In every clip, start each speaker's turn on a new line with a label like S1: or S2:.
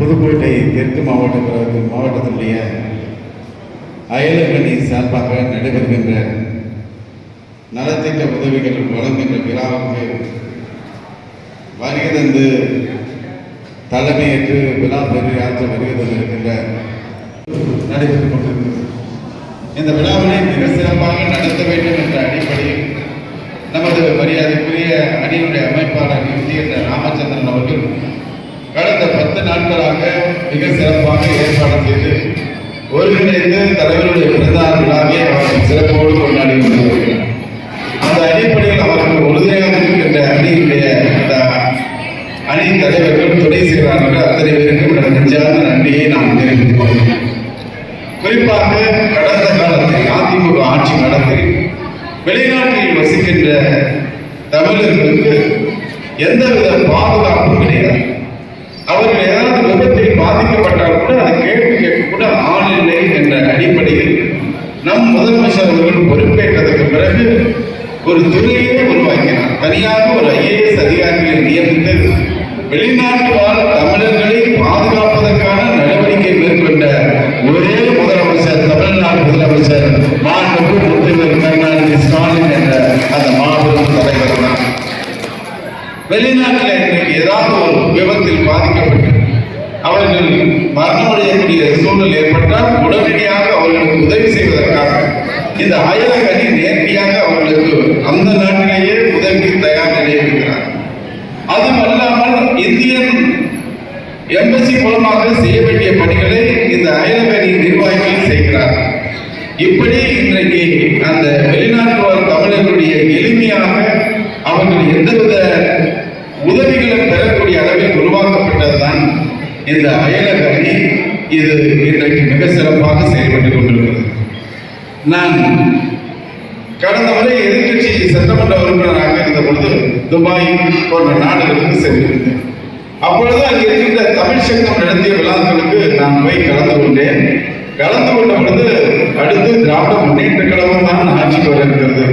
S1: புதுக்கோட்டை தெற்கு மாவட்ட மாவட்டத்தினுடைய அயலகணி சார்பாக நடைபெறுகின்ற நலத்திட்ட உதவிகள் வழங்குகின்ற விழாவுக்கு வருகை தந்து தலைமையேற்று விழா பெரியாற்ற வருகை தந்திருக்கின்ற நடைபெற்றுக் கொண்டிருக்கிறது. இந்த விழாவினை மிக சிறப்பாக நடத்த வேண்டும் என்ற அடிப்படையில் நமது மரியாதைக்குரிய அணியினுடைய அமைப்பாளர் யுக்தி என்ற ராமச்சந்திரன் அவர்கள் கடந்த பத்து நாட்களாக மிக சிறப்பாக ஏற்பாடு செய்து ஒருங்கிணைந்து தலைவருடைய பிறந்தார் விழாவை அவர்கள் சிறப்போடு கொண்டாடி கொண்டிருக்கிறார் அந்த அடிப்படையில் அவர்கள் உறுதியாக இருக்கின்ற அணியினுடைய அந்த அணி தலைவர்கள் துணை செய்கிறார்கள் அத்தனை பேருக்கும் நெஞ்சார்ந்த நன்றியை நாம் தெரிவித்துக் கொள்கிறோம் குறிப்பாக கடந்த காலத்தில் அதிமுக ஆட்சி காலத்தில் வெளிநாட்டில் வசிக்கின்ற தமிழர்களுக்கு எந்தவித பாதுகாப்பும் நம் முதலமைச்சர் அவர்கள் பொறுப்பேற்றதற்கு பிறகு ஒரு துறையே உருவாக்கினார். தனியாக ஒரு ஐஏஎஸ் அதிகாரிகளை நியமித்து வெளிநாட்டு வாழ் தமிழர்களை பாதுகாப்பதற்கான நடவடிக்கை மேற்கொண்ட ஒரே முதலமைச்சர் தமிழ்நாடு முதலமைச்சர் மாண்பு முத்துவர் கருணாநிதி ஸ்டாலின் என்ற அந்த மாபெரும் தலைவர் தான் வெளிநாட்டில் இன்றைக்கு அவர்கள் மரணமடையக்கூடிய சூழல் ஏற்பட்டால் உடனடியாக அவர்களுக்கு உதவி செய்வதற்காக இந்த அயலக அணி நேர்த்தியாக அவர்களுக்கு அந்த நாட்டிலேயே உதவிக்கு தயார் நிலையில் இருக்கிறார். அதுவும் அல்லாமல் இந்தியன் எம்பசி மூலமாக செய்ய வேண்டிய பணிகளை இந்த அயலக அணி நிர்வாகிகள் செய்கிறார். இப்படி இன்றைக்கு அந்த வெளிநாட்டு வாழ் தமிழர்களுடைய எளிமையாக அவர்கள் எந்தவித உதவிகளும் பெறக்கூடிய அளவில் உருவாக்கப்பட்ட இந்த அயலகணி இது இன்றைக்கு மிக சிறப்பாக செயல்பட்டுக் கொண்டிருக்கிறது. நான் கடந்த முறை எதிர்கட்சி சட்டமன்ற உறுப்பினராக இருந்த பொழுது துபாய் போன்ற நாடுகளுக்கு சென்றிருந்தேன். அப்பொழுது அங்கே இருக்கின்ற தமிழ் சங்கம் நடத்திய விழாக்களுக்கு நான் போய் கலந்து கொண்டேன். கலந்து கொண்ட பொழுது அடுத்து திராவிட முன்னேற்ற கழகம் தான் ஆட்சிக்கு வர இருக்கிறது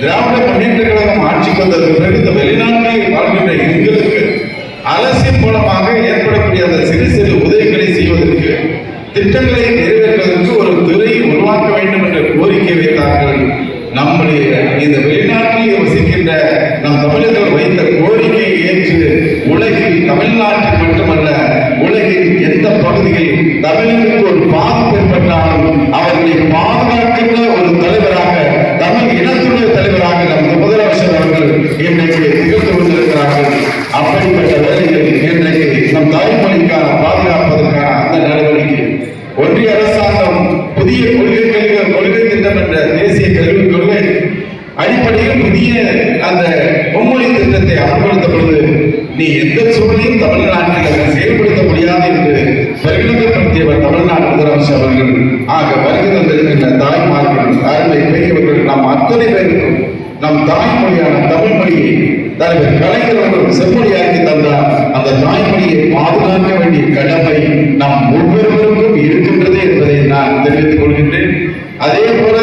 S1: திராவிட முன்னேற்ற கழகம் ஆட்சிக்கு வந்ததற்கு பிறகு இந்த வெளிநாடு திட்டங்களை நிறைவேற்றுவதற்கு ஒரு துறை உருவாக்க வேண்டும் என்ற கோரிக்கை வைத்தார்கள் நம்முடைய இந்த வெளிநாட்டில் வசிக்கின்ற நம் தமிழர்கள் வைத்த கோரிக்கையை ஏற்று உலகில் தமிழ்நாட்டில் மட்டுமல்ல உலகின் எந்த பகுதியில் தமிழர்களுக்கு ஒரு பாதிப்பு ஏற்பட்டாலும் அவர்களை பாதுகாக்கின்ற ஒரு தலைவராக தமிழ் இனத்துடைய தலைவராக நமது முதலமைச்சர் அவர்கள் இன்றைக்கு திகழ்ந்து கொண்டிருக்கிறார்கள். அப்படிப்பட்ட வேலைகள் இன்றைக்கு நம் தாய் ஒன்றிய அரசாங்கம் புதிய கொள்கைகள் கொள்கை திட்டம் என்ற தேசிய கல்விக் கொள்கை அடிப்படையில் புதிய அந்த மும்மொழி திட்டத்தை அமல்படுத்த பொழுது நீ எந்த சூழலையும் தமிழ்நாட்டில் செயல்படுத்த முடியாது என்று பிரகடனப்படுத்தியவர் தமிழ்நாடு முதலமைச்சர் அவர்கள் ஆக வருகை தந்திருக்கின்ற தாய்மார்கள் அருமை பெரியவர்கள் நாம் அத்தனை பேருக்கும் நம் தாய்மொழியான தமிழ் மொழியை தலைவர் கலைஞர் அவர்கள் செம்மொழியாக்கி தந்தார் அந்த தாய்மொழியை பாதுகாக்க வேண்டிய கடமை நம் ஒவ்வொருவருக்கும் இருக்கின்றது என்பதை நான் தெரிவித்துக் கொள்கின்றேன். அதே போல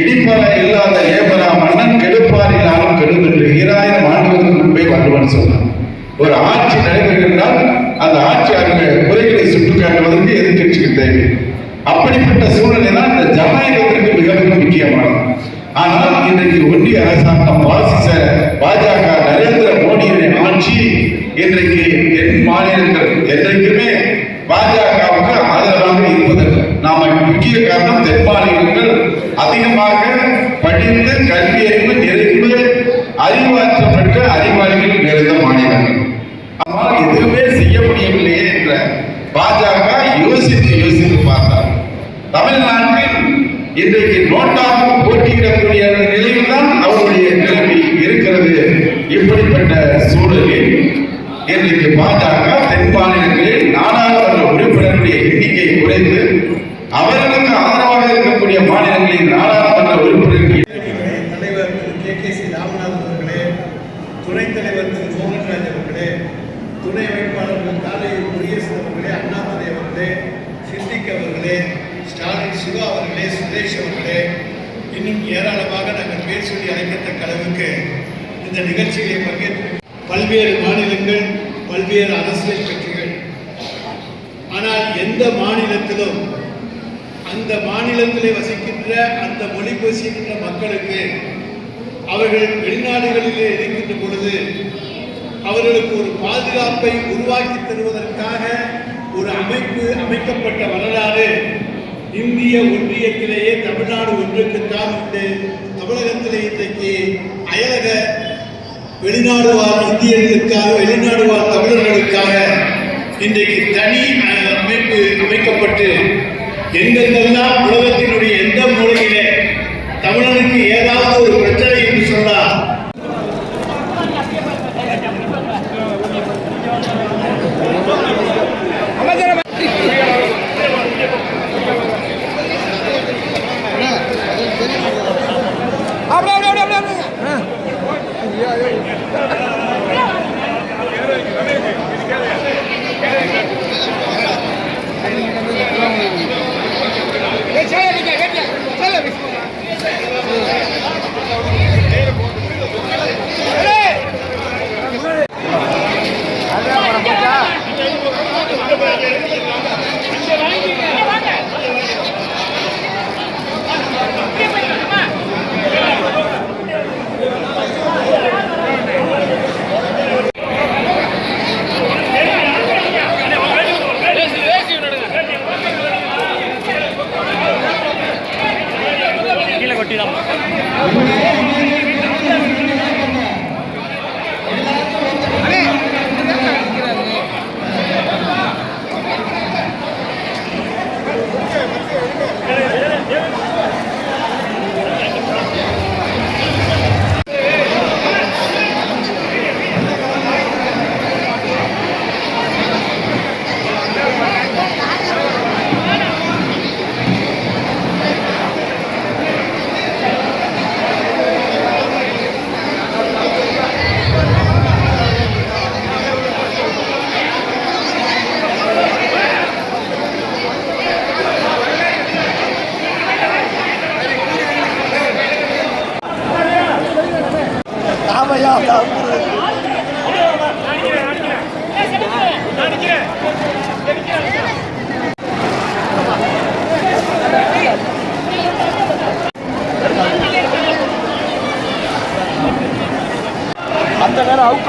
S1: இடிப்பன இல்லாத ஏபரா மன்னன் கெடுப்பார் இல்லாமல் கெடும் என்று ஈராயிரம் ஆண்டுகளுக்கு முன்பே வள்ளுவன் சொன்னார் ஒரு ஆட்சி நடைபெறுகின்றால் அந்த ஆட்சியாளர்கள் குறைகளை சுட்டிக்காட்டுவதற்கு எதிர்க்கட்சிக்கு தேவை அப்படிப்பட்ட சூழ்நிலை தான் இந்த ஜனநாயகத்திற்கு மிக மிக முக்கியமானது ஆனால் இன்றைக்கு ஒன்றிய அரசாங்கம் வாசித்த பாஜக நரேந்திர மோடியுடைய ஆட்சி இன்றைக்கு தென் மாநிலங்கள் என்றைக்குமே பாஜகவுக்கு ஆதரவாக இருப்பதற்கு நாம முக்கிய காரணம் தென் மாநிலங்கள். அதிகமாக படித்து கல்வி அறிவு நிறைவு அறிவாற்றல் பெற்ற அறிவாளிகள் நிறைந்த மாநிலங்கள். ஆனால் எதுவுமே செய்ய முடியவில்லையே என்ற பாஜக யோசித்து யோசித்து பார்த்தார். தமிழ்நாட்டில் இன்றைக்கு நோட்டாக இப்படிப்பட்ட சூழலில் இன்றைக்கு பாஜக தென் மாநிலங்களில் நாடாளுமன்ற உறுப்பினர்களுடைய எண்ணிக்கை குறைந்து அவர்களுக்கு ஆதரவாக இருக்கக்கூடிய மாநிலங்களின் நாடாளுமன்ற உறுப்பினர்கள்
S2: தலைவர் திரு கே கே சி ராமநாதன் அவர்களே துணைத் தலைவர் திரு மோகன்ராஜ் அவர்களே துணை அமைப்பாளர்கள் காலை குடியரசு அவர்களே அண்ணாமலை அவர்களே சித்திக் அவர்களே ஸ்டாலின் சிவா அவர்களே சுரேஷ் அவர்களே இன்னும் ஏராளமாக நாங்கள் பேர் சொல்லி அழைக்கத்தக்க அளவுக்கு இந்த நிகழ்ச்சிகளை பங்கேற்று பல்வேறு மாநிலங்கள் பல்வேறு அரசியல் கட்சிகள். எந்த மாநிலத்திலும் அந்த மாநிலத்திலே வசிக்கின்ற அந்த மொழி பேசுகின்ற மக்களுக்கு அவர்கள் வெளிநாடுகளிலே இருக்கின்ற பொழுது அவர்களுக்கு ஒரு பாதுகாப்பை உருவாக்கி தருவதற்காக ஒரு அமைப்பு அமைக்கப்பட்ட வரலாறு இந்திய ஒன்றியத்திலேயே தமிழ்நாடு ஒன்றுக்கு உண்டு. தமிழகத்திலே இன்றைக்கு அயலக வெளிநாடு வாழ் இந்தியர்களுக்காக வெளிநாடு வாழ் தமிழர்களுக்காக இன்றைக்கு தனி அஹ், அமைப்பு அமைக்கப்பட்டு எங்கெங்கெல்லாம் உலகத்தினுடைய எந்த
S3: Thank you. அந்த நேரம் அவுட்